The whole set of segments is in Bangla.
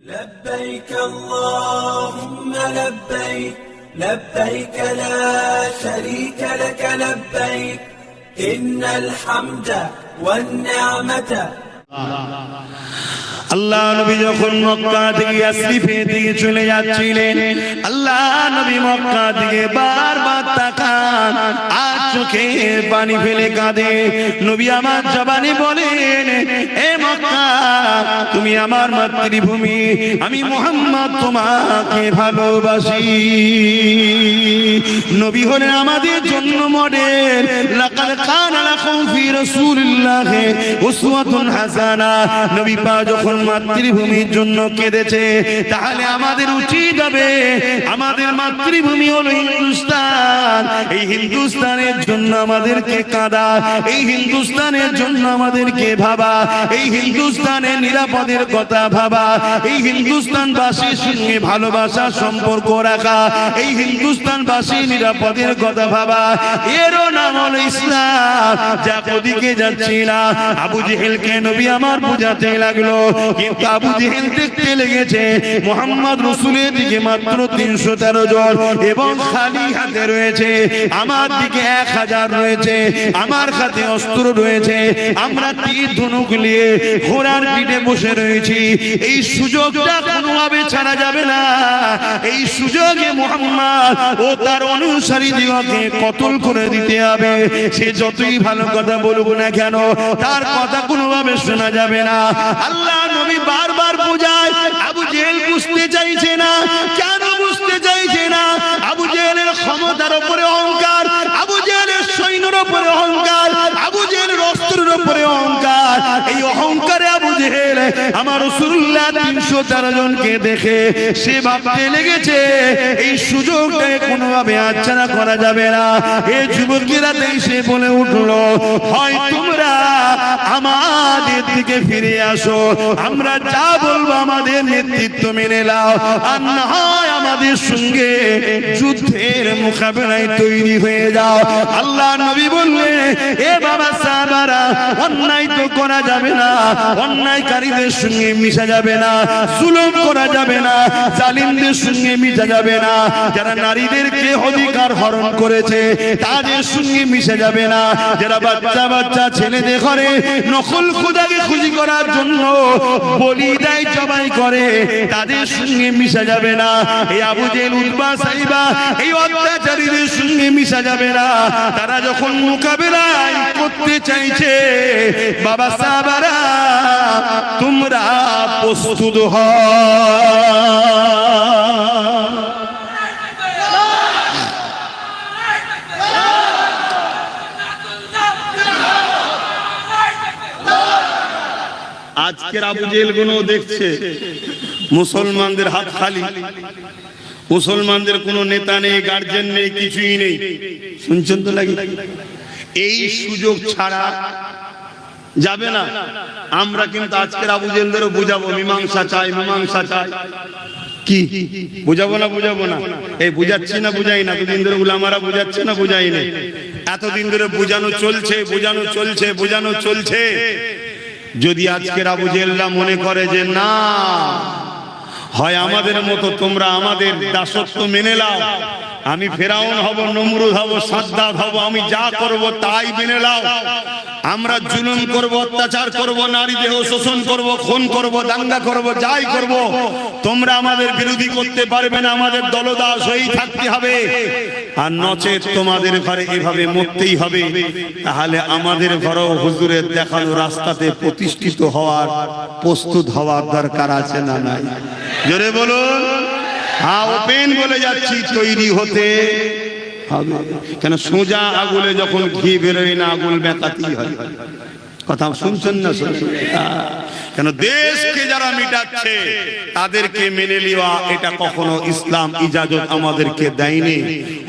لبيك اللهم لبيك لبيك لا شريك لك لبيك إن الحمد والنعمة আল্লাহ নবী যখন মক্কা থেকে ইয়াসরিফে দিকে চলে যাচ্ছিলেন আল্লাহ নবী মক্কা থেকে বারবার তাকান আর চোখে পানি ফেলে কাঁদে নবী আমার জবানি বলেন এ মক্কা তুমি আমার মাতৃভূমি। আমি মোহাম্মদ, তোমাকে ভালোবাসি। নবী হলেন আমাদের জন্য মডেল। লাকাদ কানা লাকুম ফি রাসূলিল্লাহি উসওয়াতুন হাসানা। নবী পাক যখন মাতৃভূমির জন্য কেঁদেছে, তাহলে আমাদের উচিত হবে, আমাদের মাতৃভূমি হলো হিন্দুস্তান। এই হিন্দুস্তানের জন্য আমাদেরকে কাঁদা, এই হিন্দুস্তানের জন্য আমাদেরকে ভাবা, এই হিন্দুস্তানের নিরাপদের কথা ভাবা, এই হিন্দুস্তানবাসীর সঙ্গে ভালোবাসা সম্পর্ক রাখা, এই হিন্দুস্তানবাসী নিরাপদের কথা ভাবা। এরও নাম হলো ইসলাম যা ওদিকে যাচ্ছি না। আবু জেহেলকে নবী আমার বুঝাতে লাগল, কিন্তু আবু জেহেল দেখতে লেগেছে, মোহাম্মদ রসুলের দিকে মাত্র তিনশো তেরো জন এবং খালি হাতে রয়েছে। আমার দিকে এক হাজার রয়েছে, আমার হাতে অস্ত্র রয়েছে, আমরা তীর ধনুক নিয়ে ঘোড়ার পিঠে বসে রয়েছি। এই সুযোগটা কোনোভাবে ছাড়া যাবে না। এই সুযোগে মোহাম্মদ ও তার অনুসারী দিগকে কতল করে দিতে হবে, সে যতই ভালো কথা বলুক না কেন, তার কথা কোনোভাবে শোনা যাবে না। আল্লাহ নবী বারবার বোঝায়, আবু জেহেল বুঝতে চাইছে না, কেন বুঝতে চাইছে না আবু জেহেলের ক্ষমতার উপরে অহংকার। আবু জেহেলের সৈন্যর উপরে অহংকার, আবু জেহেলের অস্ত্রের উপরে অহংকার। এই অহংকারে আবু জেহেল আমার রসুল্লাহ তিনশো তেরো জনকে দেখে সে ভাবতে লেগেছে, এই সুযোগটা কোনোভাবে আচ্ছানা করা যাবে না। এ যুবকেরা সে বলে উঠল, হয় তোমরা আমাদের দিকে ফিরে আসো। আমরা যা বলব আমাদের নেতৃত্ব মেনে নাও। আর না হয় আমাদের সঙ্গে যুদ্ধের মোকাবেলায় তৈরি হয়ে যাও। আল্লাহ নবী বললে এ বাবা সাহাবারা, অন্যায় তো করা যাবে না। অন্যায়কারীদের সঙ্গে মিশা যাবে না। জুলুম করা যাবে না। জালিমদের সঙ্গে মিশা যাবে না। যারা নারীদেরকে অধিকার হরণ করেছে, তাদের সঙ্গে মিশে যাবে না। যারা বাচ্চা বাচ্চা ছেলেদের ঘরে নকল খুদাকে খুশি করার জন্য বলি দেয়, জবাই করে। তাদের সঙ্গে মিশা যাবে না। এই আবু জেল উদ্বা সাইবা, এই অত্যাচারীদের সঙ্গে মিশা যাবে না। তারা যখন মোকাবেলায় করতে চাইছে, বাবা সাহাবারা, তোমরা প্রস্তুত হ। আজকের আবু জেলগুলো দেখছে। মুসলমানদের হাত খালি। মুসলমানদের কোনো নেতা নেই গার্জেন নেই, কিছুই নেই। শুনছেন তো নাকি? এই সুযোগ ছাড়া যাবে না। আমরা কিন্তু আজকের আবু জেলদেরও বুঝাবো, মীমাংসা চাই মীমাংসা চাই। কি? বুঝাবো না বুঝাবো না? এই বুঝাচ্ছি না, বুঝাই না? দুদিন ধরে উলামারা বুঝাচ্ছে না, বুঝাই না? এতদিন ধরে বুঝানো চলছে বুঝানো চলছে বুঝানো চলছে। যদি আজকের আবু জেল্লা মনে করে যে না, হয় আমাদের মতো তোমরা আমাদের দাসত্ব মেনে নাও। আমি ফেরাউন হব, নমরুদ হব, সাদ্দাত হব, আমি যা করব তাই মেনে নাও। আমরা জুলুম করব, অত্যাচার করব, নারী দেহ শোষণ করব, খুন করব, দাঙ্গা করব, যাই করব, তোমরা আমাদের বিরোধী করতে পারবে না, আমাদের দলদাস হয়েই থাকতে হবে। আর নচেত তোমাদের ঘরে এভাবে মরতেই হবে, তাহলে আমাদের ঘরেও হুজুরের দেখানো রাস্তাতে প্রতিষ্ঠিত হওয়ার, প্রস্তুত হওয়ার দরকার আছে না নাই? জোরে বলুন। হ্যাঁ ওপেন বলে যাচ্ছি তৈরি হতে হবে। কেন সোজা আগুলে যখন ঘি বেরোয় না আগুল বেঁকাতেই হয় কথা শুনছেন না। কেন দেশকে যারা মিটাচ্ছে তাদেরকে মেনে নেওয়া এটা কখনো ইসলাম ইজাজত আমাদেরকে দেয়নি।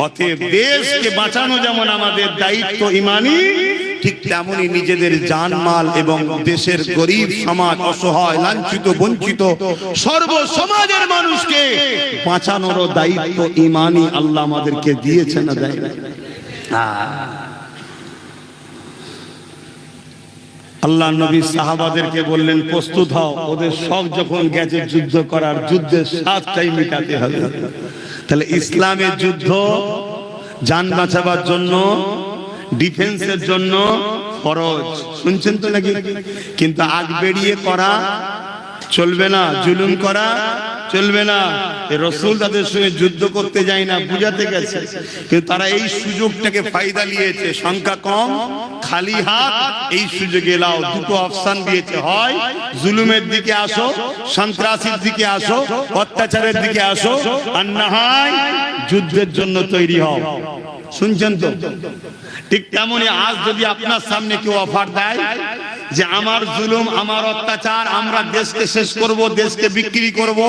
অতএব দেশকে বাঁচানো যেমন আমাদের দায়িত্ব ইমানি ঠিক তেমনি নিজেদের জানমাল এবং দেশের গরিব সমাজ, অসহায়, লাঞ্ছিত, বঞ্চিত, সর্ব সমাজের মানুষকে বাঁচানোর দায়িত্ব ইমানি আল্লাহ আমাদেরকে দিয়েছে না দেয় আল্লাহ নবী সাহাবাদেরকে বললেন, প্রস্তুত হও, ওদের সব যখন গেছে যুদ্ধ করার যুদ্ধের সাতটাই মিটাতে হবে। তাহলে ইসলামের যুদ্ধ, যান বাঁচাবার জন্য ডিফেন্সের জন্য ফরজ শুনছেন তো নাকি? কিন্তু আগ বেরিয়ে করা চলবে না, জুলুম করা চলবে না। রসুল তাদের সঙ্গে যুদ্ধ করতে যায় না, বুঝাতে গেছে। কিন্তু তারা এই সুযোগটাকে ফায়দা নিয়েছে। সংখ্যা কম, খালি হাত, এই সুযোগে লাও দুটো অপশন দিয়েছে। হয় জুলুমের দিকে আসো, সন্ত্রাসীর দিকে আসো, অত্যাচারের দিকে আসো, আর না হয় যুদ্ধের জন্য তৈরি হও। শুনছেন তো? ঠিক তেমনি আজ যদি আপনার সামনে কেউ অফার দেয় যে আমার জুলুম, আমার অত্যাচার আমরা দেশকে শেষ করব, দেশকে বিক্রি করব,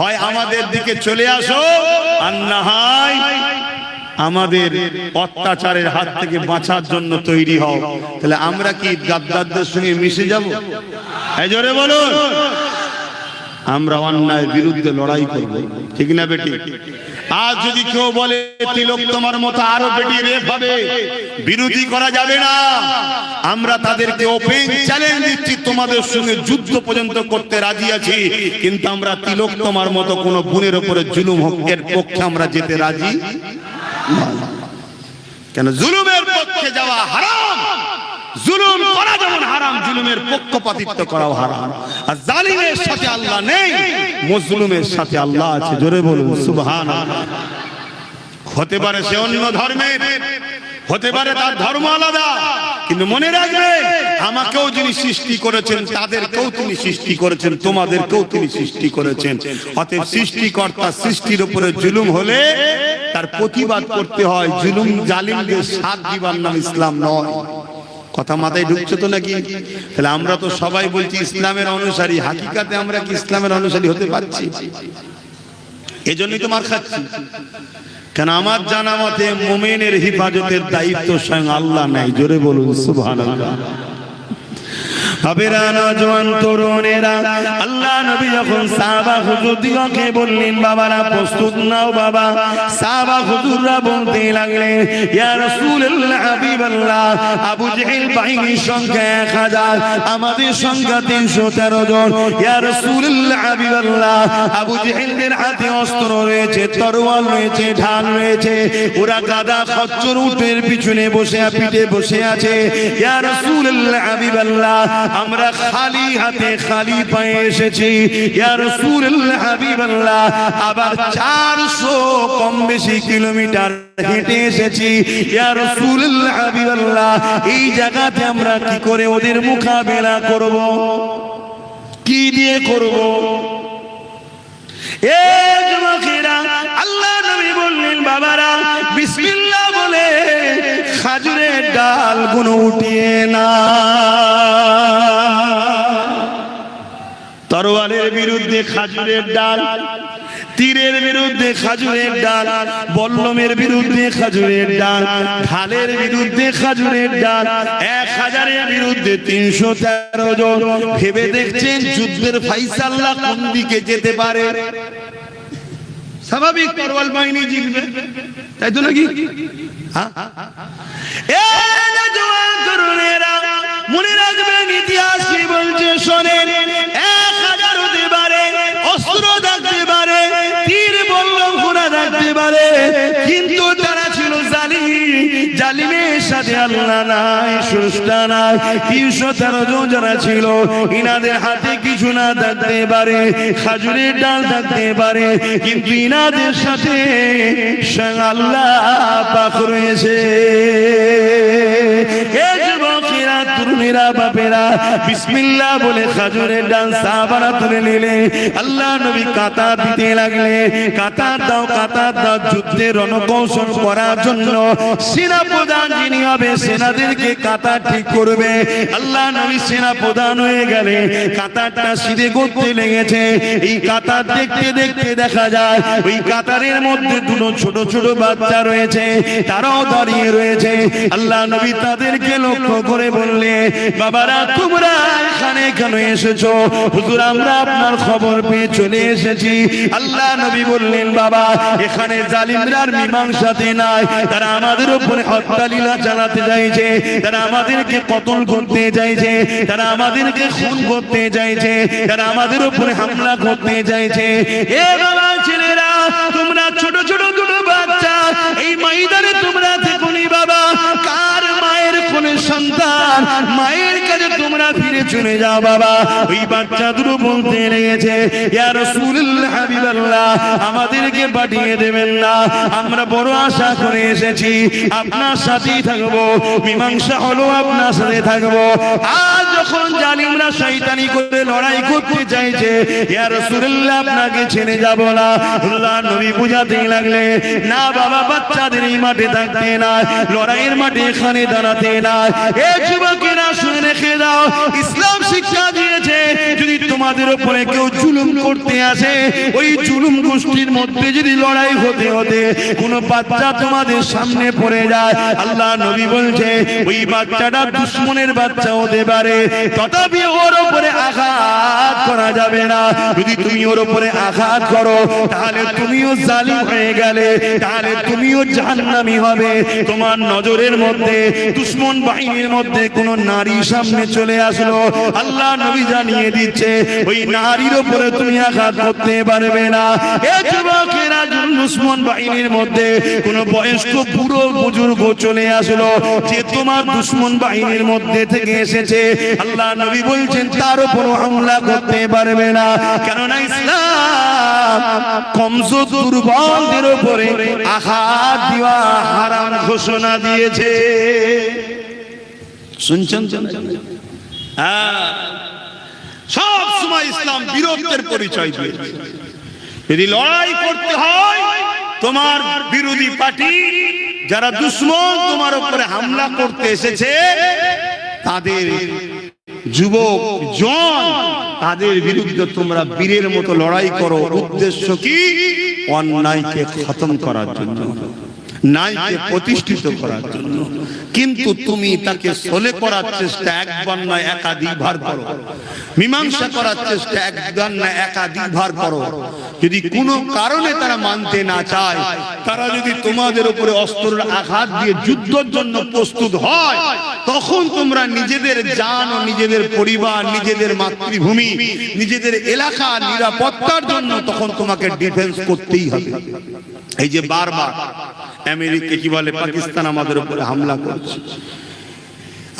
হয় আমাদের দিকে চলে আসো, আর না হয় আমাদের অত্যাচারের হাত থেকে বাঁচার জন্য তৈরি হও। তাহলে আমরা কি গাদ্দারদের সঙ্গে মিশে যাব? এই জোরে বলুন। আমরা অন্যায়ের বিরুদ্ধে লড়াই করব। ঠিক না বেটি? আজ যদি কেউ বলে, তিলক তোমার মতো আরও বেটি রেপ বিরোধী করা যাবে না। আমরা তাদেরকে ওপেন চ্যালেঞ্জ দিচ্ছি, তোমাদের সঙ্গে যুদ্ধ পর্যন্ত করতে রাজি আছি, কিন্তু আমরা তিলক তোমার মতো কোন বোনের উপরে জুলুম হকের পক্ষে আমরা যেতে রাজি কেন? জুলুমের পক্ষে যাওয়া হারাম। জুলুম করা যেমন হারাম, জুলুমের পক্ষপাতিত্ব করাও হারাম। আর জালিমের সাথে আল্লাহ নেই, মজলুমের সাথে আল্লাহ আছে। জোরে বলুন সুবহান হতে পারে সে অন্য ধর্মের, হতে পারে তার ধর্ম আলাদা, কিন্তু মনে রাখবে, আমাকেও যিনি সৃষ্টি করেছেন, তাদেরকেও তিনি সৃষ্টি করেছেন, তোমাদেরকেও তিনি সৃষ্টি করেছেন। অতএব সৃষ্টিকর্তা সৃষ্টির উপরে জুলুম হলে তার প্রতিবাদ করতে হয়, জুলুম জালিমদের সাথ দিবার নাম ইসলাম নয়। কথা মাথায় ঢুকছে তো নাকি? তাহলে আমরা তো সবাই বলছি ইসলামের অনুসারী। হাকিকাতে আমরা কি ইসলামের অনুসারী হতে পারছি? এজন্যই তো মার খাচ্ছি। কেন আমার জানা মতে মোমেনের হিফাজতের দায়িত্ব স্বয়ং আল্লাহ নাই। জোরে বলুন সুবহানাল্লাহ। হাবেরা নজওয়ান তরুণেরা, আল্লাহ নবী যখন সাহাবা বললেন, বাবারা, প্রস্তুত নাও বাবা। সাহাবা হুজুররা বলতে লাগলেন, ইয়া রাসূলুল্লাহ, হাবিবাল্লাহ, আবু জেহেল বাহিনীর সংখ্যা 1000 আমাদের সংখ্যা 313 জন। ইয়া রাসূলুল্লাহ, হাবিবাল্লাহ, আবু হাতে অস্ত্র রয়েছে, তরোয়াল রয়েছে, ঢাল রয়েছে, ওরা গাদা খচ্চর উটের পিছনে বসে, পিঠে বসে আছে। ইয়া রাসূলুল্লাহ, হাবিবাল্লাহ আমরা খালি হাতে খালি পায়ে এসেছি। হাবিবাল্লাহ, আবার 400 কম বেশি কিলোমিটার হেঁটে এসেছি। হাবিবাল্লাহ, এই জায়গাতে আমরা কি করে ওদের মোকাবেলা করব? কি দিয়ে করব? এ যুবকেরা, আল্লাহ নবী বাবারা, বিসমিল্লাহ বলে খাজুরের ডালগুলো উঠিয়ে না। তরোয়ালের বিরুদ্ধে খাজুরের ডাল তীরের বিরুদ্ধে খাজুরের ডাল, বল্লমের বিরুদ্ধে খাজুরের ডাল, ঢালের বিরুদ্ধে খাজুরের ডাল, এক হাজারের বিরুদ্ধে তিনশো তেরো জন। ভেবে দেখছেন যুদ্ধের ফাইসাল্লাহ কোন দিকে যেতে পারে? স্বাভাবিক বাহিনী জিতবে। তাই তো নাকি? হ্যাঁ? মনে রাখবেন ইতিহাস কি বলছে শোনেন, এক থাকতে পারে কিন্তু তারা ছিল জালিম জালিমের সাথে আল্লাহ নাই, সুস্থা নাই, তিনশো তেরো জন যারা ছিল, ইনাদের হাতে কিছু না থাকতে পারে, খাজুরের ডাল থাকতে পারে, কিন্তু ইনাদের সাথে আল্লাহ পাক রয়েছে। এ বাপেরা, বিসমিল্লাহ বলে খাজুরের ডাল সাহাবারা তুলে নিলে, আল্লাহ নবী কাতার দিতে লাগলে, কাতার দাও কাতার দাও যুদ্ধে রণকৌশল করার জন্য সেনা প্রধান যিনি হবে, সেনাদেরকে কাতার ঠিক করবে। আল্লাহ নবী সেনা প্রধান হয়ে গেলে, কাতারটা সিধে করতে লেগেছে। এই কাতার দেখতে দেখতে দেখা যায়, ওই কাতারের মধ্যে দুটো ছোট ছোট বাচ্চা রয়েছে, তারাও দাঁড়িয়ে রয়েছে। আল্লাহ নবী তাদেরকে লক্ষ্য করে বলে বললে বাবারা, তোমরা এখানে কেন এসেছ? হুজুর, আমরা আপনার খবর পেয়ে চলে এসেছি। আল্লাহ নবী বললেন, বাবা, এখানে জালিমরা আর মীমাংসাতে নাই। তারা আমাদের উপরে হত্যালীলা চালাতে চাইছে। তারা আমাদেরকে কতল করতে চাইছে। তারা আমাদেরকে খুন করতে চাইছে। তারা আমাদের উপরে হামলা করতে চাইছে। এ বাবা ছেলেরা, তোমরা ছোট ছোট দুটো বাচ্চা, এই ময়দানে তোমরা দেখুনি বাবা। কার সন্তান, মায়ের কাছে তোমরা ফিরে চলে যাও বাবা। ওই বাচ্চা দুটো বলতে লেগেছে আমাদেরকে পাঠিয়ে দেবেন না। আমরা বড় আশা করে এসেছি, আপনার সাথেই থাকব, মীমাংসা হলো আপনার সাথে থাকব। আজ যখন জালিমরা শয়তানি করে লড়াই করতে চাইছে, ইয়া রাসূলুল্লাহ, আপনাকে ছেড়ে যাব না। নবী বুঝাতে লাগলে, না বাবা, বাচ্চাদের এই মাঠে থাকতে না, লড়াইয়ের মাঠে এখানে দাঁড়াতে না। ইসলাম শিক্ষা দিয়েছে, যদি তোমাদের উপরে কেউ জুলুম করতে আসে, ওই জুলুম গোষ্ঠীর মধ্যে যদি লড়াই হতে হতে বাচ্চা তোমাদের সামনে পড়ে যায়, আল্লাহ নবী বলছে, ওই বাচ্চাটা দুশ্মনের বাচ্চা হতে পারে, তথাপি ওর উপরে আঘাত করা যাবে না। যদি তুমি ওর উপরে আঘাত করো, তাহলে তুমিও হয়ে গেলে, তাহলে তুমিও জাহান্নামী হবে। তোমার নজরের মধ্যে দুশ্মন বাহিনীর মধ্যে কোন নারী সামনে চলে আসলো। আল্লাহ নবী জানিয়ে দিচ্ছে, ওই নারীর উপরে তুমি আঘাত করতে পারবে না। বাহিনীর মধ্যে কোন বয়স্ক বুজুর্গ চলে আসলো, যে তোমার দুশ্মন বাহিনীর মধ্যে থেকে এসেছে। আল্লাহ নবী বলছেন, তার উপর হামলা করতে পারবে না। কেননা ইসলাম কমজোর দুর্বলদের উপরে আঘাত দেওয়া হারাম ঘোষণা দিয়েছে। শুনছেন? হ্যাঁ। সব সময় ইসলাম বীরত্বের পরিচয় দিয়েছে। যদি লড়াই করতে হয়, তোমার বিরোধী পার্টি, যারা দুশ্মন তোমার উপরে হামলা করতে এসেছে, তাদের যুবক জন, তাদের বিরুদ্ধে তোমরা বীরের মতো লড়াই করো। উদ্দেশ্য কি? অন্যায়কে খতম করার জন্য। নাইকে প্রতিষ্ঠিত করার জন্য। কিন্তু তুমি তাকে সলে করার চেষ্টা একবার নয়, একাধিকবার করো। মীমাংসা করার চেষ্টা একবার না একাধিকবার করো। যদি কোনো কারণে তারা মানতে না চায়, তারা যদি তোমাদের উপরে অস্ত্রের আঘাত দিয়ে যুদ্ধের জন্য প্রস্তুত হয়, তখন তোমরা নিজেদের জান ও নিজেদের পরিবার, নিজেদের মাতৃভূমি, নিজেদের এলাকা নিরাপত্তার জন্য তখন তোমাকে ডিফেন্স করতেই হবে। এই যে বারবার আমেরিকা কি বলে? পাকিস্তান আমাদের উপরে হামলা করছে।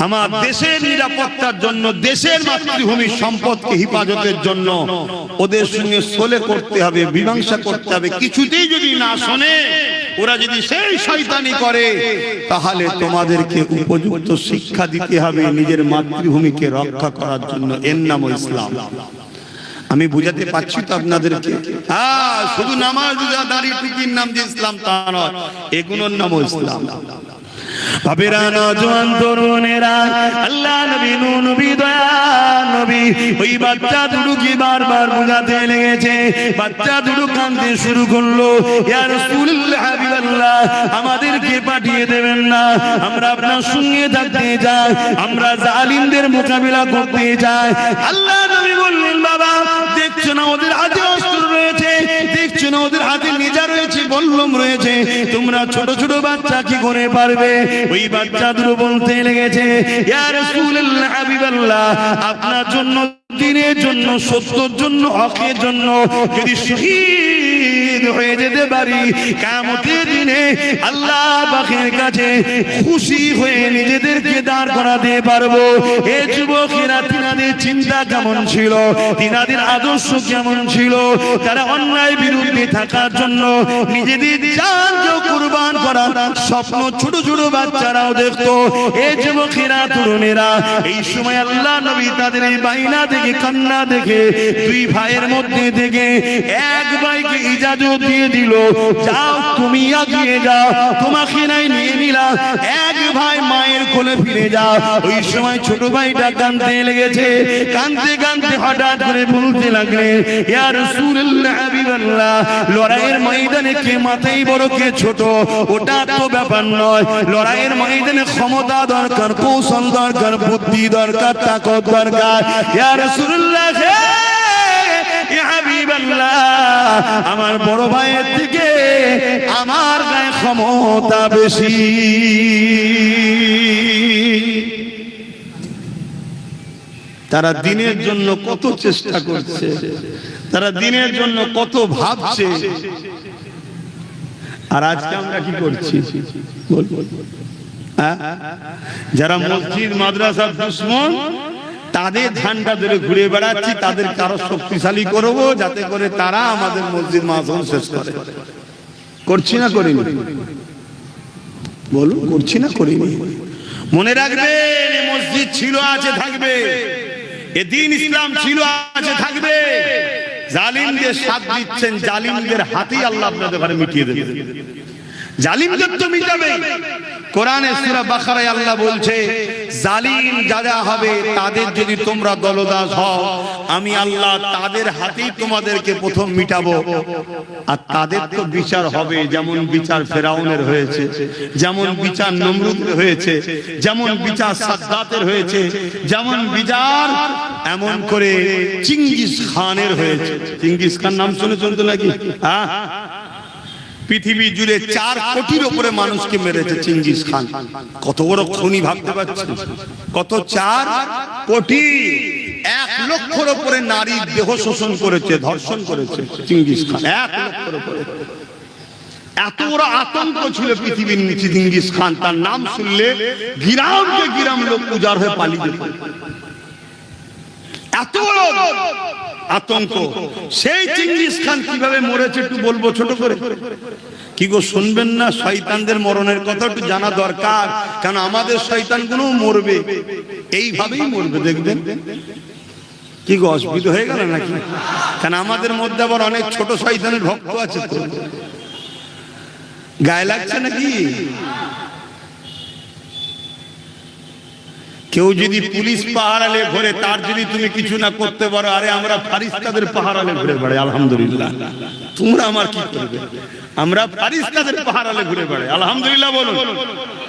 আমার দেশের নিরাপত্তার জন্য দেশের মাতৃভূমির সম্পদকে হেফাজতের জন্য ওদের সঙ্গে সোলে করতে হবে মীমাংসা করতে হবে। কিছুতেই যদি না শোনে ওরা যদি সেই শয়তানি করে তাহলে তোমাদেরকে উপযুক্ত শিক্ষা দিতে হবে নিজের মাতৃভূমিকে রক্ষা করার জন্য। এর নাম ইসলাম। আমি বুঝাতে পারছি তো আপনাদেরকে। হ্যাঁ শুধু নামাজ দাঁড়িয়ে টুকির নাম দিয়ে ইসলাম তা নয়। এগুলোর নামও ইসলাম। বাবেরা নজওয়ান তরুণেরা আল্লাহ নবী নূ নবী দয়া নবী। ওই বাচ্চা বারবার বোঝাতে লেগেছে। বাচ্চা দুটো কাঁদতে শুরু করল। ইয়া রাসূলুল্লাহ হাবিবাল্লাহ আমাদেরকে পাঠিয়ে দেবেন না। আমরা আপনার সঙ্গে থাকতে চাই। আমরা জালিমদের মোকাবিলা করতে চাই। আল্লাহ নবী বললেন বাবা দেখছ না ওদের হাতে অস্ত্র রয়েছে? দেখছ না ওদের হাতে নিজা রয়েছে, বল্লম রয়েছে? তোমরা ছোট ছোট বাচ্চা কি করে পারবে? ওই বাচ্চা দুটো বলতে লেগেছে, ইয়া রাসূলুল্লাহ, হাবিবাল্লাহ, আপনার জন্য, দিনের জন্য, সত্যর জন্য, হকের জন্য যদি শহীদ হয়ে যেতে পারি, কামতের দিনে আল্লাহ পাখের কাছে খুশি হয়ে নিজেদেরকে দাঁড় করাতে পারব। এ যুবকেরা তিনাদের চিন্তা কেমন ছিল? তিনাদের আদর্শ কেমন ছিল? তারা অন্যায় বিরুদ্ধে থাকার জন্য নিজেদের কুরবান করার স্বপ্ন ছোট ছোট বাচ্চারাও দেখতো। এ যুবকেরা, তরুণেরা, এই সময় আল্লাহ নবী তাদের এই বাইনা দেখে কান্না দেখে দুই ভাইয়ের মধ্যে থেকে এক ভাইকে ইজাজত দিয়ে দিল, যাও তুমি আগিয়ে যাও তোমাকে নাই নিয়ে নিলাম এক ভাই মায়ের কোলে ফিরে যাও ওই সময় ছোট ভাইটা কাঁদতে লেগেছে কাঁদতে কাঁদতে হঠাৎ করে বলতে লাগলেন ইয়া রাসূলুল্লাহ হাবিবাল্লাহ লড়াইয়ের ময়দানে কে মাথায় বড় কে ছোট ওটা তো ব্যাপার নয় লড়াইয়ের ময়দানে ক্ষমতা দরকার কৌশল দরকার বুদ্ধি দরকার তাকত দরকার ইয়া রাসূলুল্লাহ আমার বড় ভাইয়ের থেকে আমার গায়ে ক্ষমতা বেশি তারা দিনের জন্য কত চেষ্টা করছে, তারা দিনের জন্য কত ভাবছে আর আজকে আমরা কি করছি। হ্যাঁ? যারা মসজিদ মাদ্রাসার দুশ্মন, তাদের ঝান্ডা ধরে ঘুরে বেড়াচ্ছি তাদের কারও শক্তিশালী করব, যাতে করে তারা আমাদের মসজিদ মাসন শেষ করে করছি না করিনি। বলুন, করছি না করিনি। মনে রাখবেন মসজিদ ছিল আছে থাকবে। এ দিন ইসলাম ছিল আছে থাকবে। জালিমদের সাথ দিচ্ছেন, জালিমদের হাতেই আল্লাহ আপনাদের ঘরে মিটিয়ে দেবে। জালিমদের তো মিটাবে। কোরআনে সূরা বাকারায় আল্লাহ বলছে, জালিম যারা হবে, তাদের যদি তোমরা দলদাস হও, আমি আল্লাহ তাদের হাতেই তোমাদেরকে প্রথম মিটাবো। আর তাদের তো বিচার হবে, যেমন বিচার ফেরাউনের হয়েছে, যেমন বিচার নমরুদের হয়েছে, যেমন বিচার সাদ্দাতের হয়েছে, যেমন বিচার এমন করে চিঙ্গিস খানের হয়েছে। চিঙ্গিস খান নাম শুনে চলতো নাকি হ্যাঁ? পৃথিবী জুড়ে চার কোটির উপরে মানুষকে মেরেছে চিঙ্গিস খান। কত বড় খুনি ভাবতে পারছেন কত চার কোটি? এক লক্ষর উপরে নারীর দেহ শোষণ করেছে, ধর্ষণ করেছে চিঙ্গিস খান। এক লক্ষর উপরে এত বড় আতঙ্ক ছিল পৃথিবীর নিচে চিঙ্গিস খান। তার নাম শুনলে গিরামকে গিরাম লোক উজাড় হয়ে পালিয়ে যেত। এত আতঙ্ক। সেই চিঙ্গিস খান কীভাবে মরেছে একটু বলব ছোট করে। কি গো, শুনবেন না? শয়তানদের মরণের কথা একটু জানা দরকার, কারণ আমাদের শয়তানগুলো মরবে। এইভাবেই মরবে, দেখবেন। কি গো, অসুবিধা হয়ে গেল নাকি? কারণ আমাদের মধ্যে আবার অনেক ছোট শয়তানের ভক্ত আছে গায়ে লাগছে নাকি? কেউ যদি পুলিশ পাহারালে ঘুরে, তার যদি তুমি কিছু না করতে পারো, আরে আমরা ফারিস্তাদের পাহারালে ঘুরে বেড়াই, আলহামদুলিল্লাহ। তোমরা আমার কি করবে? আমরা ফারিস্তাদের পাহারালে ঘুরে বেড়াই, আলহামদুলিল্লাহ বলুন।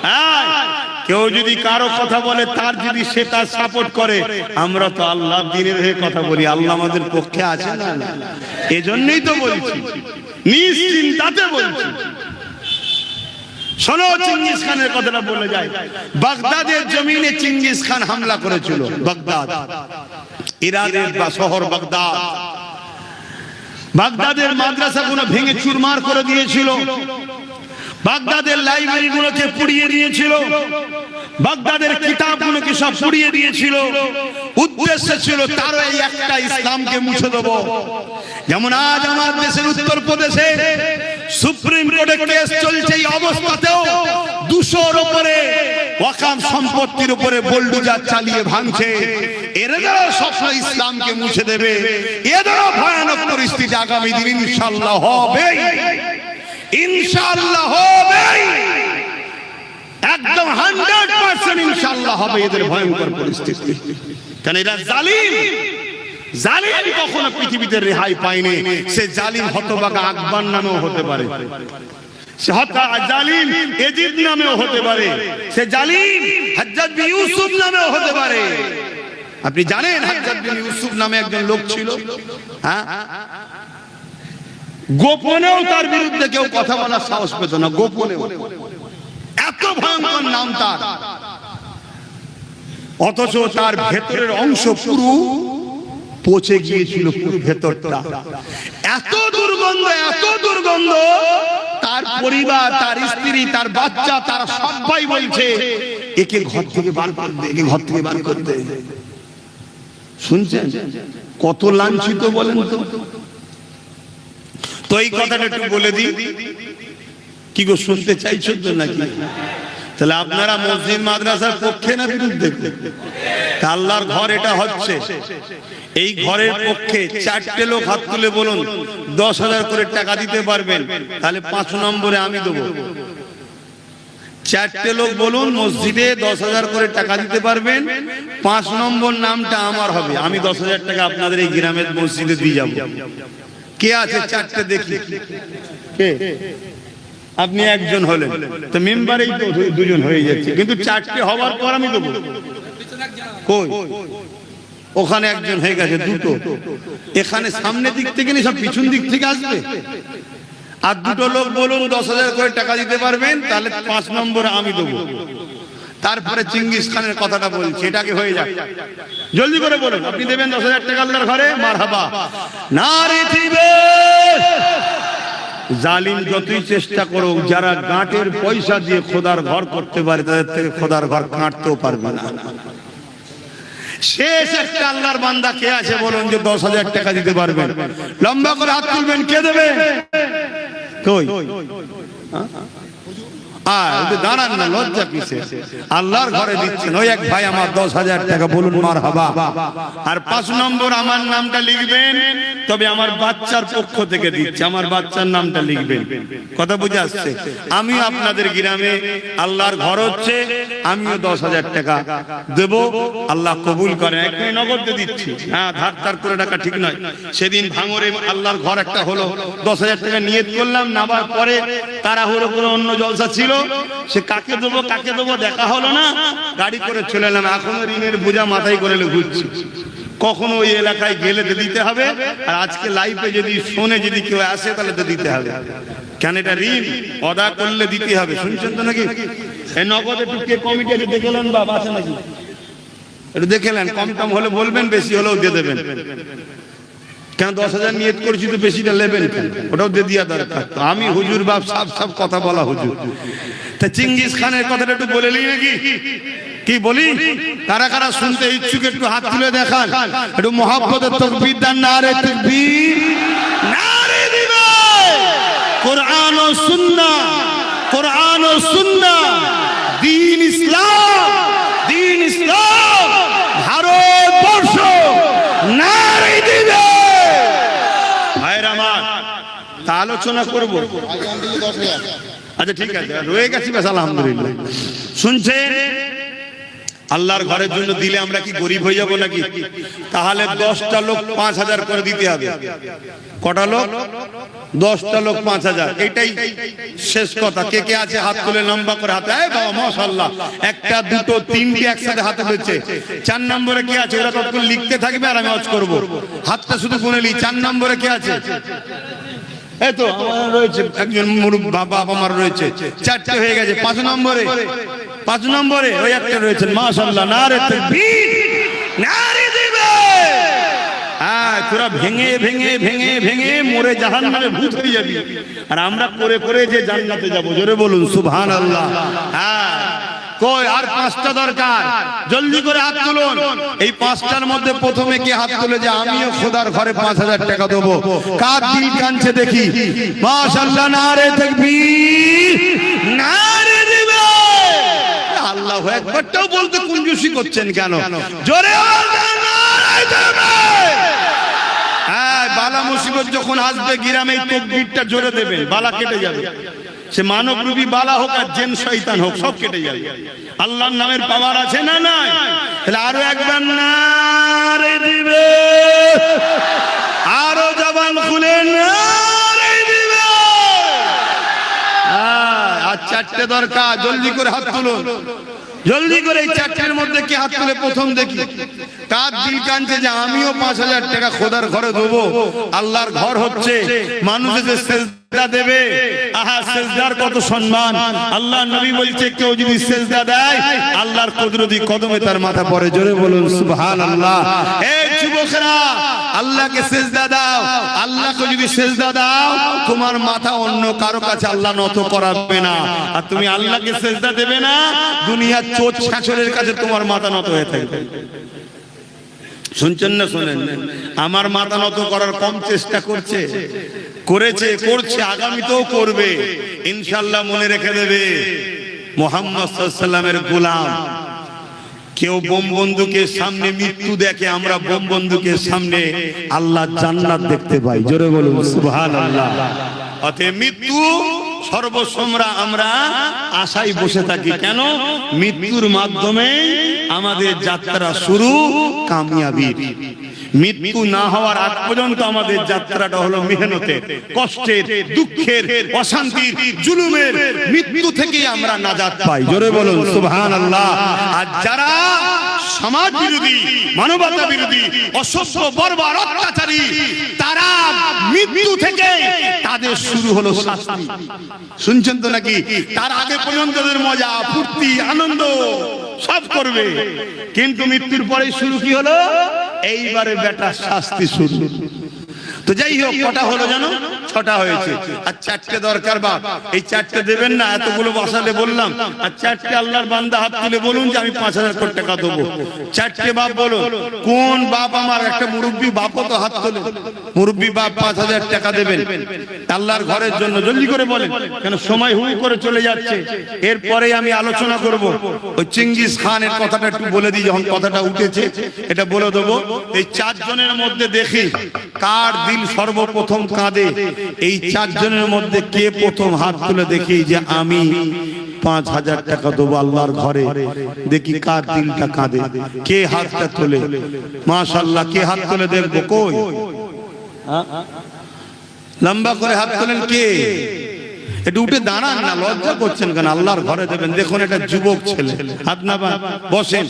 হ্যাঁ কেউ যদি কারও কথা বলে, তার যদি সে তার সাপোর্ট করে, আমরা তো আল্লাহ দিনের হয়ে কথা বলি, আল্লাহ আমাদের পক্ষে আছে না? এজন্যই তো বলছি। নিশ্চিন্তাতে বলছি। শোনো চিঙ্গিস খানের কথাটা বলে যায় বাগদাদের জমিনে চিঙ্গিস খান হামলা করেছিল, বাগদাদ। ইরানের বা শহর বাগদাদ। বাগদাদের মাদ্রাসাগুলো ভেঙে চুরমার করে দিয়েছিল। বাগদাদের লাইব্রেরি গুলোকে পুড়িয়ে দিয়েছিল। বাগদাদের কিতাবগুলোকে সব পুড়িয়ে দিয়েছিল। উদ্দেশ্য ছিল, তারও এই একটা ইসলামকে মুছে দেব। যেমন আজ আমার দেশের উত্তর প্রদেশে সুপ্রিম কোর্টে কেস চলছে এই অবস্থাতেও দুশোর উপরে ওয়াকাম সম্পত্তির উপরে বোল্ডুজার চালিয়ে ভাঙছে। এর দ্বারা স্বপ্ন ইসলামকে মুছে দেবে এ দ্বারা ভয়ানক পরিস্থিতি আগামী দিন ইনশাল্লাহ হবে হবে। একদম হবে এদের ভয়ঙ্কর পরিস্থিতি। এরা জালিম? কখনো পৃথিবীতে রেহাই পায়নি। সে জালিম হতবাগা আকবর নামেও হতে পারে। সে জালিম এজিদ নামেও হতে পারে। সে জালিম ইউসুফ নামেও হতে পারে। আপনি জানেন ইউসুফ নামে একজন লোক ছিল? হ্যাঁ? গোপনেও তার বিরুদ্ধে কেউ কথা বলার সাহস পেত না, গোপনেও। এত ভয়ঙ্কর নাম তার। অথচ তার ভেতরের অংশ পুরো পচে গিয়েছিল পুরো ভেতরটা। এত দুর্গন্ধ এত দুর্গন্ধ, তার পরিবার, তার স্ত্রী, তার বাচ্চা, তার সবাই বলছে, একে ঘর থেকে বার করে দে, একে ঘর থেকে বার করে দে। শুনছেন? কত লাঞ্ছিত বলেন তো। তো এই কথাটা একটু বলে দিই। কি গো, শুনতে চাইছো তো নাকি? তাহলে আপনারা মসজিদ মাদ্রাসার পক্ষে না বিরুদ্ধে? আল্লাহর ঘর এটা হচ্ছে। এই ঘরের পক্ষে চারটে লোক হাত তুলে বলুন, দশ হাজার করে টাকা দিতে পারবেন, তাহলে পাঁচ নম্বরে আমি দেবো। চারটে লোক বলুন, মসজিদে দশ হাজার করে টাকা দিতে পারবেন, পাঁচ নম্বর নামটা আমার হবে। আমি দশ হাজার টাকা আপনাদের এই গ্রামের মসজিদে দিয়ে যাব। কে আছে চারটে দেখি। কে? আপনি একজন হলেন। তো মেম্বারেই তো দুজন হয়ে যাচ্ছে। কিন্তু চারটে হওয়ার পর আমি দেবো। কই? ওখানে একজন হয়ে গেছে, দুটো। এখানে সামনে দিক থেকে নেই সব পিছন দিক থেকে আসবে। আর দুটো লোক বলুন, দশ হাজার করে টাকা দিতে পারবেন, তাহলে পাঁচ নম্বরে আমি দেবো। তারপরে চিঙ্গিস খানের কথাটা বলছি এটাকে হয়ে যাক। জলদি করে বলুন, আপনি দেবেন দশ হাজার টাকা আল্লাহর ঘরে মার হাবা না জালিম যতই চেষ্টা করুক, যারা গাঁটের পয়সা দিয়ে খোদার ঘর করতে পারে, তাদের থেকে খোদার ঘর কাঁটতেও পারবে না। শেষ একটা আল্লাহর বান্দা কে আছে বলুন যে দশ হাজার টাকা দিতে পারবেন? লম্বা করে হাত তুলবেন, কে দেবে? কই? আমিও আপনাদের গ্রামে আল্লাহর ঘর হচ্ছে, আমিও দশ হাজার টাকা দেব। আল্লাহ কবুল করে নগদ দিচ্ছি। হ্যাঁ ধার ধার করে টাকা ঠিক নয়। সেদিন ভাঙরে আল্লাহর ঘর একটা হলো। দশ হাজার টাকা নিয়ত করলাম নাবার পরে তারা হলো কোনো অন্য জলসা ছিল। সে কাকে দেবো কাকে দেবো দেখা হলো না। গাড়ি করে চলে এলাম, এখনও ঋণের বোঝা মাথায় করে ঘুরছি। কখনো ওই এলাকায় গেলে দিতে হবে, আর আজকে লাইফে যদি শোনে, যদি কেউ আসে, তাহলে তো দিতে হবে। কেন এটা ঋণ? অদা করলে দিতে হবে, শুনছেন তো নাকি? এই নগদ কে কমিটি একটু দেখেলেন বা আছে নাকি? একটু দেখেলেন কম কম হলে বলবেন, বেশি হলেও দিয়ে দেবেন। কেন দশ হাজার নিয়ত করেছি তো বেশিটা কেন? ওটাও দিয়ে দিয়া দরকার। তো আমি হুজুর বাপ সব সব কথা বলা হুজুর। তা চিঙ্গিস খানের কথাটা একটু বলে নিই নাকি? কি বলি? কারা কারা শুনতে ইচ্ছুক একটু হাত তুলে দেখান। একটু মহাব্বতের তকবীর দান না রে তকবীর কোরআন ও সুন্নাহ। কোরআন ও সুন্নাহ দিন ইসলাম দিন ইসলাম ভারতবর্ষ না রে দিবে ভাইয়ের আমার তা আলোচনা করব। আচ্ছা ঠিক আছে, রয়ে গেছি বেশ আলহামদুলিল্লাহ। শুনছে আল্লাহর ঘরের জন্য দিলে আমরা কি গরিব হয়ে যাব নাকি? তাহলে দশটা লোক পাঁচ হাজার করে দিতে হবে। কটা লোক? দশটা লোক পাঁচ হাজার। এটাই শেষ কথা। কে কে আছে? হাত তুলে লম্বা করে হাতে। বাবা, মাশাআল্লাহ। একটা, দুটো, তিনটে একসাথে হাতে হয়েছে। চার নম্বরে কে আছে? ওরা ততক্ষণ লিখতে থাকবে আর আমি অজ করব। হাতটা শুধু গুনে নি চার নম্বরে কে আছে? এই তো রয়েছে, একজন মুরুব বাবা আমার রয়েছে। চারটে হয়ে গেছে, পাঁচ নম্বরে পাঁচ নম্বরে ওই একটা রয়েছে, মাশাআল্লাহ, নারে তাকবীর। নারে দিবে। হ্যাঁ তোরা ভেঙে ভেঙে ভেঙে ভেঙে মরে জাহান্নামে ভূত হয়ে যাবি। আর আমরা করে করে যে জান্নাতে যাব, জোরে বলুন, সুবহানাল্লাহ। হ্যাঁ। কই আর পাঁচটা দরকার। জলদি করে হাত তুলুন। এই পাঁচটার মধ্যে প্রথমে কি হাত তুলে যে আমিও খোদার ঘরে পাঁচ হাজার টাকা দেবো। কার দিল কানছে দেখি। মাশাল্লাহ নারে তাকবীর। নারে দিবে। আল্লাহ একবারটাও বলতে কুঞ্জুসি করছেন কেন? জোরে নারে হ্যাঁ বালা মুসিবত যখন আসবে, গ্রামে তকবীরটা জোরে দেবে বালা কেটে যাবে। সে মানব রূপী বালা হোক আর জেন শয়তান হোক, সব কেটে যাবে। আল্লাহর নামের পাওয়ার আছে না না তাহলে আরও একবার নারে দিবে। আরও জবান খুলে না আর চারটে দরকার, জলদি করে হাত তুলুন। জলদি করে এই চারটির মধ্যে কি হাত তুলে প্রথম দেখি? তার দিল কানছে যে আমিও পাঁচ হাজার টাকা খোদার ঘরে দেবো। আল্লাহর ঘর হচ্ছে মানুষের যে সেজদা দেবে, আহা, সেজদার কত সম্মান। আল্লাহ নবী বলছে, কেউ যদি সেজদা দেয়, আল্লাহর কুদরতি কদমে তার মাথা পড়ে। জোরে বলুন, সুবহানাল্লাহ। এই যুবকরা আল্লাহকে সেজদা দাও। আল্লাহকে যদি সেজদা দাও, তোমার মাথা অন্য কারও কাছে আল্লাহ নত করাবে না। আর তুমি আল্লাহকে দেবে না, দুনিয়ার চোর ছাছরের কাছে তোমার মাথা নত হয়ে থাকবে। শুনছেন না শোনেন? আমার মাথা নত করার কম চেষ্টা করছে, করেছে, করছে, আগামীতেও করবে। ইনশাল্লাহ মনে রেখে দেবে, মোহাম্মদ সাল্লামের গোলাম। কেউ বোম বন্ধুকে সামনে মৃত্যু দেখে আমরা বোম বন্ধুকে সামনে আল্লাহ জান্নাত দেখতে পাই। জোরে বলুন সুবহানাল্লাহ। অতএব মৃত্যু সর্বসমরা আমরা আশায় বসে থাকি। কেন? মৃত্যুর মাধ্যমে আমাদের যাত্রা শুরু কামিয়াবির। মৃত্যু না হওয়ার আগ পর্যন্ত আমাদের যাত্রাটা হলো মেহনতের, কষ্টের, দুঃখের, অশান্তির, জুলুমের মৃত্যু থেকেই আমরা নাজাত পাই। জোরে বলুন সুবহান আল্লাহ আর যারা সমাজ বিরোধী, মানবতা বিরোধী, অসভ্য, বর্বর, অত্যাচারী, তারা মৃত্যু থেকে তাদের শুরু হলো শাস্তি। শুনছেন তো নাকি? তার আগে পর্যন্ত তাদের মজা, ফুর্তি, আনন্দ সব করবে। কিন্তু মৃত্যুর পরে শুরু কি হলো? এইবারে বেটা শাস্তি শুরু তো যাই হোক, কটা হলো জানো? ছটা হয়েছে। আর চারটে দরকার বাপ। এই চারটে দেবেন না, এতগুলো বসালে বললাম। আর চারটে আল্লাহর বান্দা হাত তুলে বলুন যে আমি পাঁচ হাজার কোটি টাকা দেবো। চারটে বাপ বলো কোন বাপ আমার? একটা মুরব্বী বাপও তো হাত তোলে। মুরব্বী বাপ পাঁচ হাজার টাকা দেবেন। আল্লাহর ঘরের জন্য জলদি করে বলেন, কেন সময় হুই করে চলে যাচ্ছে। এরপরে আমি আলোচনা করব। ওই চিঙ্গিস খানের কথাটা একটু বলে দিই, যখন কথাটা উঠেছে, এটা বলে দেবো। এই চারজনের মধ্যে দেখি কার দিল সর্বপ্রথম কাঁদে। এই চারজনের মধ্যে কে প্রথম হাত তুলে দেখি যে আমি পাঁচ হাজার টাকা দেবো আল্লাহর ঘরে? দেখি কার দিনটা কাঁদে। কে হাতটা তোলে? মাশাল্লাহ কে হাত তুলে দেখব? কই? লম্বা করে হাত তোলেন কে? একটু উঠে দাঁড়ান না, লজ্জা করছেন কেন? আল্লাহর ঘরে দেবেন। দেখুন একটা যুবক ছেলে। হাত বসেন।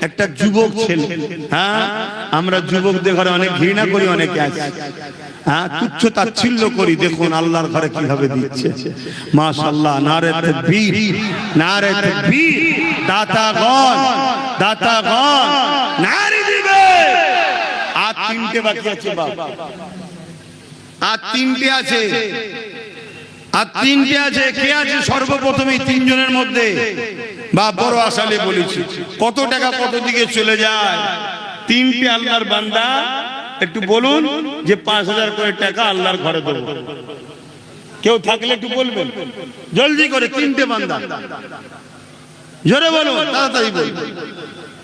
একটা যুবক ছেলে। হ্যাঁ? আমরা যুবকদের ঘরে অনেক ঘৃণা করি, অনেকে আছে। হ্যাঁ? তুচ্ছ তাচ্ছিল্য করি। দেখুন আল্লাহর ঘরে কীভাবে দিচ্ছে। মাশাআল্লাহ, নারে তাকবীর নারে তাকবীর। দাতাগণ দাতাগণ নারী দিবে। আর তিনটে বাকি আছে, বাবা। আর তিনটে আছে। আর তিনটে আছে কে আছে সর্বপ্রথম তিনজনের মধ্যে? বা বড় আসালে বলেছি। কত টাকা কত দিকে চলে যায়? তিনটে আল্লাহর বান্দা, একটু বলুন যে পাঁচ হাজার করে টাকা আল্লাহর ঘরে দেবো। কেউ থাকলে একটু বলবেন। জলদি করে, তিনটে বান্দা। জোরে বলো তাড়াতাড়ি বলুন।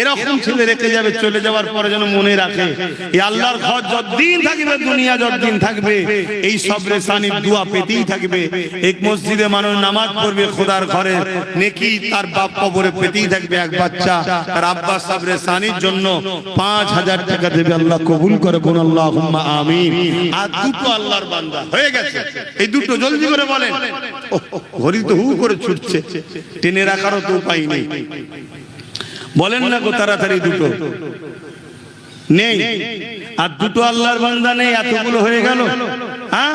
এরকম ছেলে রেখে যাবে, চলে যাওয়ার পরে যেন মনে রাখে এই আল্লাহর ঘর যতদিন থাকবে, দুনিয়া যতদিন থাকবে, এই সবরে সানির দোয়া পেতেই থাকবে। এক মসজিদে মানুষ নামাজ পড়বে, খোদার ঘরে নেকি তার বাপ কবরে পেতেই থাকবে এক বাচ্চা। তার আব্বা সবরে সানির জন্য পাঁচ হাজার টাকা দেবে, আল্লাহ কবুল করে বোন আল্লাহ আমিন। আর দুটো আল্লাহর বান্দা হয়ে গেছে। এই দুটো জলদি করে বলেন। ঘড়ি তো হু করে ছুটছে। টেনে রাখারও তো উপায় নেই। বলেন না গো তাড়াতাড়ি দুটো। নেই। আর দুটো আল্লাহর বান্দা নেই, এতগুলো হয়ে গেল। হ্যাঁ?